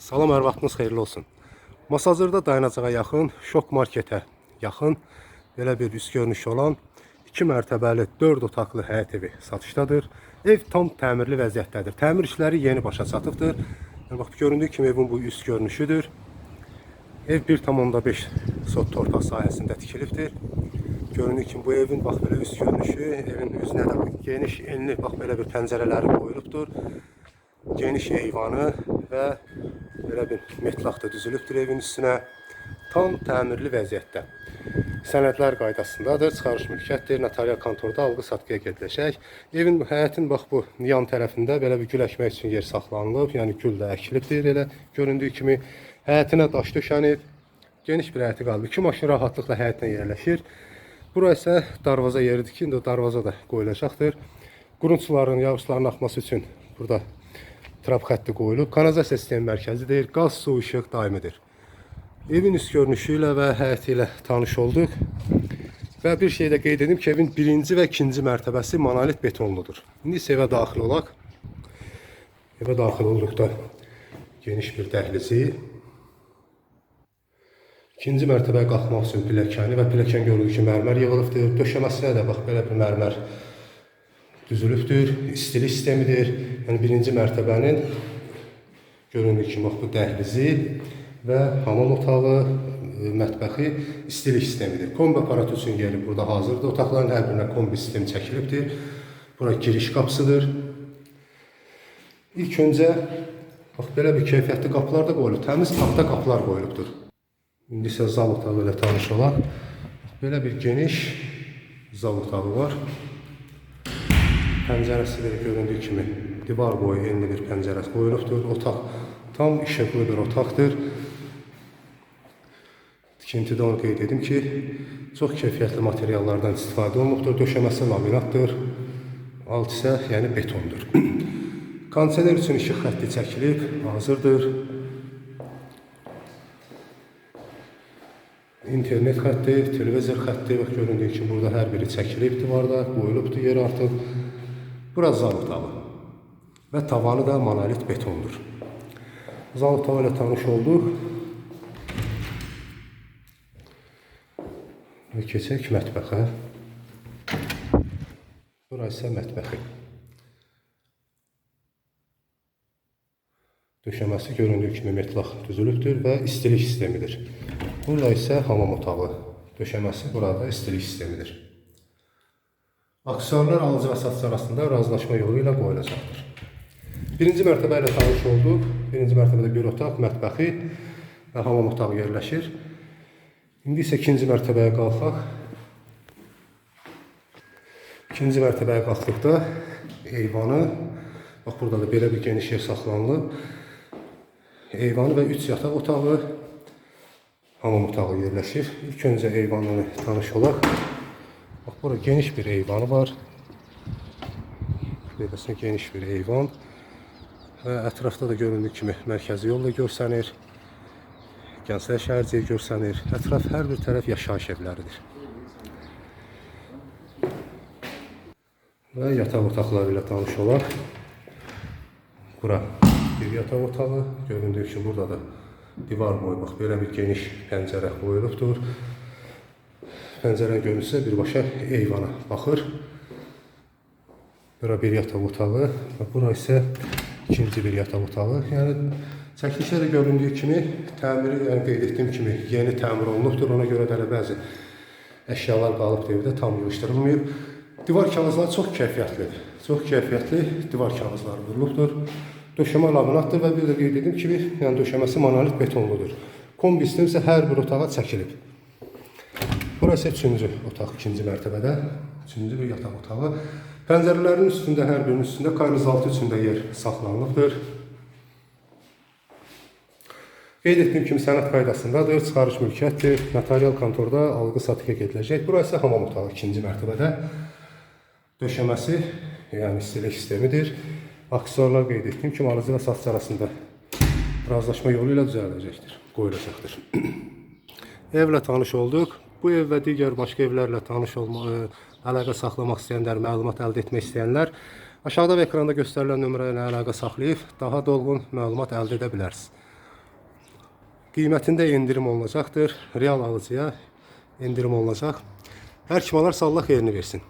Salam, hər vaxtınız xeyirli olsun. Masazırda dayanacağa yaxın, şok marketə yaxın belə bir üst görünüşü olan 2 mərtəbəli 4 otaqlı həyət evi satışdadır. Ev tam təmirli vəziyyətdədir. Təmir işləri yeni başa çatıbdır. Yəni, bax, göründüyü kimi evin bu üst görünüşüdür. Ev 1,5 sot torpaq sahəsində tikilibdir. Göründüyü kimi bu evin bax belə üst görünüşü, evin üzünə də geniş, enli bax belə bir pəncərələri qoyulubdur. Geniş eyvanı və belə bir metlaq da düzülübdür evin üstünə. Tam təmirli vəziyyətdə. Sənədlər qaydasındadır, çıxarış mülkiyyətdir, notarial kontorda alqı-satqıya gediləcək. Evin həyətin bax bu yan tərəfində belə bir gül əkmək üçün yer saxlanılıb, yəni gül də əkilibdir elə göründüyü kimi. Həyətinə daş döşənib, geniş bir həyəti qalıb. İki maşın rahatlıqla həyətdən yerləşir. Bura isə darvaza yeridir ki, indi darvaza da qoyulacaqdır. Qurunçuların, yağışların axması üçün burada trap xətti qoyulub. Kanalizasiya sistemi mərkəzidir. Qaz, su, işıq daimidir. Evin üst görünüşü ilə və həyəti ilə tanış olduq. Və bir şey də qeyd edim ki, evin birinci və ikinci mərtəbəsi monolit betonludur. İndi isə evə daxil olaq. Evə daxil olduqda geniş bir dəhlizi. İkinci mərtəbəyə qalxmaq üçün pilləkəni və pilləkən gördüyü kimi mərmər yığılıbdır. Döşəməsinə də bax belə bir mərmər düzülübdür. İstilik sistemidir. Yəni birinci mərtəbənin göründüyü kimi bax bu dəhlizi və hamam otağı, e, mətbəxi istilik sistemidir. Kombi aparatı üçün yeri burada hazırdır. Otaqların hər birinə kombi sistemi çəkilibdir. Bura giriş qapısıdır. İlk öncə bax belə bir keyfiyyətli qapılar da qoyulub. Təmiz taxta qapılar qoyulubdur. İndi isə zal otağı ilə tanış olaq. Belə bir geniş zal otağı var. Pəncərəsi də göründüyü kimi divar boyu enli bir pəncərəsi qoyulubdur. Otaq tam işıqlı bir otaqdır. Tikintidə onu qeyd edim ki, çox keyfiyyətli materiallardan istifadə olunubdur. Döşəməsi laminatdır. Alt isə yəni betondur. Kondisioner üçün işıq xətti çəkilib, hazırdır. İnternet xətti, televizor xətti, bax göründüyü kimi burada hər biri çəkilib divarda, qoyulubdur yer artıq. Bura zal otağı və tavanı da monolit betondur. Zal otağı ilə tanış olduq. Və keçək mətbəxə. Bura isə mətbəxi. Döşəməsi göründüyü kimi metlaq düzülübdür və istilik sistemidir. Burada isə hamam otağı. Döşəməsi burada istilik sistemidir. Aksiyonlar alıcı və satıcı arasında razılaşma yolu ilə qoyulacaqdır. Birinci mərtəbə ilə tanış olduq. Birinci mərtəbədə bir otaq, mətbəxi və hamam otağı yerləşir. İndi isə ikinci mərtəbəyə qalxaq. İkinci mərtəbəyə qalxdıqda eyvanı, bax burada da belə bir geniş yer saxlanılıb. Eyvanı və 3 yataq otağı, hamam otağı yerləşir. İlk öncə eyvanla tanış olaq. Bax bura geniş bir eyvanı var. Beləsinə geniş bir eyvan. Və ətrafda da göründüyü kimi mərkəzi yol da görsənir. Gənclər şəhərciyi görsənir. Ətraf hər bir tərəf yaşayış evləridir. Və yataq otaqları ilə tanış olaq. Bura bir yataq otağı. Göründüyü kimi burada da divar boyu bax belə bir geniş pəncərə qoyulubdur. Pəncərənin görüntüsü də birbaşa eyvana baxır. Bura bir yataq otağı və bura isə ikinci bir yataq otağı. Yəni çəkilişdə də göründüyü kimi təmiri, yəni qeyd etdiyim kimi yeni təmir olunubdur. Ona görə də elə bəzi əşyalar qalıbdır evdə tam yığışdırılmayıb. Divar kağızları çox keyfiyyətlidir. Çox keyfiyyətli divar kağızları vurulubdur. Döşəmə laminatdır və bir də qeyd etdiyim kimi, yəni döşəməsi monolit betonludur. Kombi sistemi isə hər bir otağa çəkilib. Burası üçüncü otaq, ikinci mərtəbədə. Üçüncü bir yataq otağı. Pəncərələrin üstündə, hər birinin üstündə kaynızaltı üçün də yer saxlanılıbdır. Qeyd etdiyim kimi sənəd qaydasındadır, çıxarış mülkiyyətdir, notarial kontorda alqı-satqıya gediləcək. Burası hamam otağı ikinci mərtəbədə. Döşəməsi, yəni istilik sistemidir. Aksesuarlar qeyd etdiyim kimi alıcı və satıcı arasında razılaşma yolu ilə düzəldəcəkdir, qoyulacaqdır. Evlə tanış olduq. Bu ev və digər başqa evlərlə tanış olma, ə, əlaqə saxlamaq istəyənlər, məlumat əldə etmək istəyənlər aşağıda və ekranda göstərilən nömrə ilə əlaqə saxlayıb daha dolğun məlumat əldə edə bilərsiniz. Qiymətində endirim olunacaqdır. Real alıcıya endirim olunacaq. Hər kim alarsa Allah xeyrini versin.